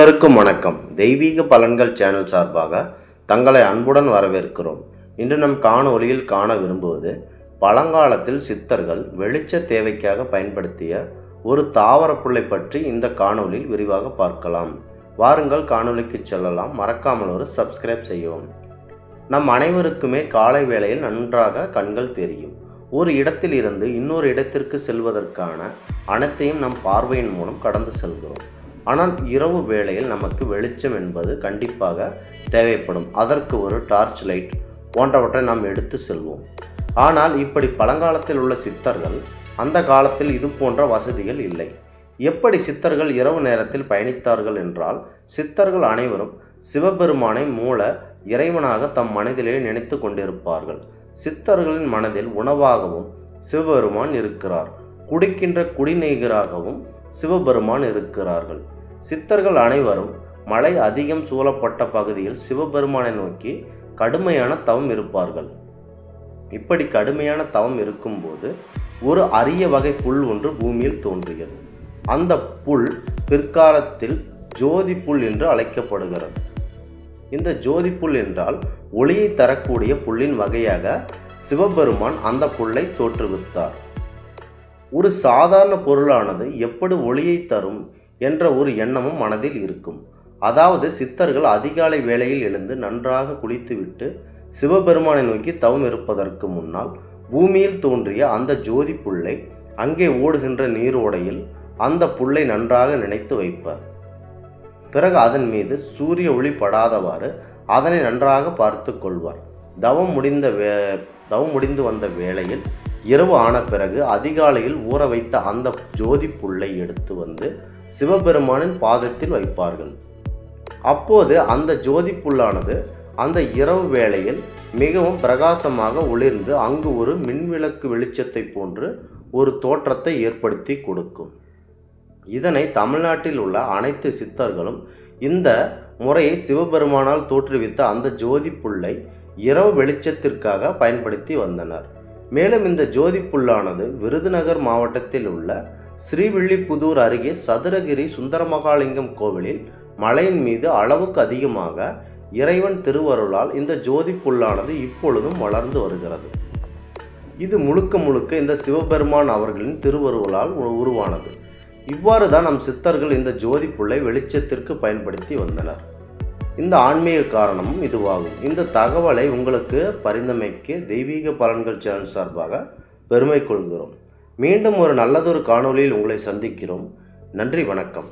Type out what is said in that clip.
அனைவருக்கும் வணக்கம். தெய்வீக பலன்கள் சேனல் சார்பாக தங்களை அன்புடன் வரவேற்கிறோம். இன்று நம் காணொளியில் காண விரும்புவது பழங்காலத்தில் சித்தர்கள் வெளிச்ச தேவைக்காக பயன்படுத்திய ஒரு தாவரப்புள்ளை பற்றி இந்த காணொளியில் விரிவாக பார்க்கலாம். வாருங்கள் காணொலிக்கு செல்லலாம். மறக்காமல் ஒரு சப்ஸ்கிரைப் செய்யவும். நம் அனைவருக்குமே காலை வேளையில் நன்றாக கண்கள் தெரியும். ஒரு இடத்தில் இருந்து இன்னொரு இடத்திற்கு செல்வதற்கான அனைத்தையும் நம் பார்வையின் மூலம் கடந்து செல்கிறோம். ஆனால் இரவு வேளையில் நமக்கு வெளிச்சம் என்பது கண்டிப்பாக தேவைப்படும். அதற்கு ஒரு டார்ச் லைட் போன்றவற்றை நாம் எடுத்து செல்வோம். ஆனால் இப்படி பழங்காலத்தில் உள்ள சித்தர்கள் அந்த காலத்தில் இது போன்ற வசதிகள் இல்லை. எப்படி சித்தர்கள் இரவு நேரத்தில் பயணித்தார்கள் என்றால் சித்தர்கள் அனைவரும் சிவபெருமானை மூல இறைவனாக தம் மனதிலே நினைத்து கொண்டிருப்பார்கள். சித்தர்களின் மனதில் உணவாகவும் சிவபெருமான் இருக்கிறார். குடிக்கின்ற குடிநீகராகவும் சிவபெருமான் இருக்கிறார்கள். சித்தர்கள் அனைவரும் மழை அதிகம் சூழப்பட்ட பகுதியில் சிவபெருமானை நோக்கி கடுமையான தவம் இருப்பார்கள். இப்படி கடுமையான தவம் இருக்கும்போது ஒரு அரிய வகை புல் ஒன்று பூமியில் தோன்றியது. அந்த புல் பிற்காலத்தில் ஜோதி புல் என்று அழைக்கப்படுகிறது. இந்த ஜோதி புல் என்றால் ஒளியை தரக்கூடிய புல்லின் வகையாக சிவபெருமான் அந்த புல்லை தோற்றுவித்தார். ஒரு சாதாரண பொருளானது எப்படி ஒளியை தரும் என்ற ஒரு எண்ணமும் மனதில் இருக்கும். அதாவது சித்தர்கள் அதிகாலை வேளையில் எழுந்து நன்றாக குளித்துவிட்டு சிவபெருமானை நோக்கி தவம் இருப்பதற்கு முன்னால் பூமியில் தோன்றிய அந்த ஜோதி புல்லை அங்கே ஓடுகின்ற நீரோடையில் அந்த புல்லை நன்றாக நினைத்து வைப்பார். பிறகு அதன் மீது சூரிய ஒளி படாதவாறு அதனை நன்றாக பார்த்து கொள்வார். தவம் முடிந்த வே தவம் முடிந்து வந்த வேளையில் இரவு ஆன பிறகு அதிகாலையில் ஊற வைத்த அந்த ஜோதி புல்லை எடுத்து வந்து சிவபெருமானின் பாதத்தில் வைப்பார்கள். அப்போது அந்த ஜோதி புல்லானது அந்த இரவு வேளையில் மிகவும் பிரகாசமாக ஒளிர்ந்து அங்கு ஒரு மின்விளக்கு வெளிச்சத்தை போன்று ஒரு தோற்றத்தை ஏற்படுத்தி கொடுக்கும். இதனை தமிழ்நாட்டில் உள்ள அனைத்து சித்தர்களும் இந்த முறையை சிவபெருமானால் தோற்றுவித்த அந்த ஜோதி புல்லை இரவு வெளிச்சத்திற்காக பயன்படுத்தி வந்தனர். மேலும் இந்த ஜோதி புல்லானது விருதுநகர் மாவட்டத்தில் உள்ள ஸ்ரீவில்லிபுதூர் அருகே சதுரகிரி சுந்தரமகாலிங்கம் கோவிலில் மலையின் மீது அளவுக்கு அதிகமாக இறைவன் திருவருளால் இந்த ஜோதி புல்லானது இப்பொழுதும் வளர்ந்து வருகிறது. இது முழுக்க முழுக்க இந்த சிவபெருமான் அவர்களின் திருவருளால் உருவானது. இவ்வாறு தான் நம் சித்தர்கள் இந்த ஜோதி புல்லை வெளிச்சத்திற்கு பயன்படுத்தி வந்தனர். இந்த ஆன்மீக காரணமும் இதுவாகும். இந்த தகவலை உங்களுக்கு பரிந்தமைக்கு தெய்வீக பலன்கள் சேனல் சார்பாக பெருமை கொள்கிறோம் மீண்டும் ஒரு நல்லதொரு காணொளியில் உங்களை சந்திக்கிறோம். நன்றி வணக்கம்.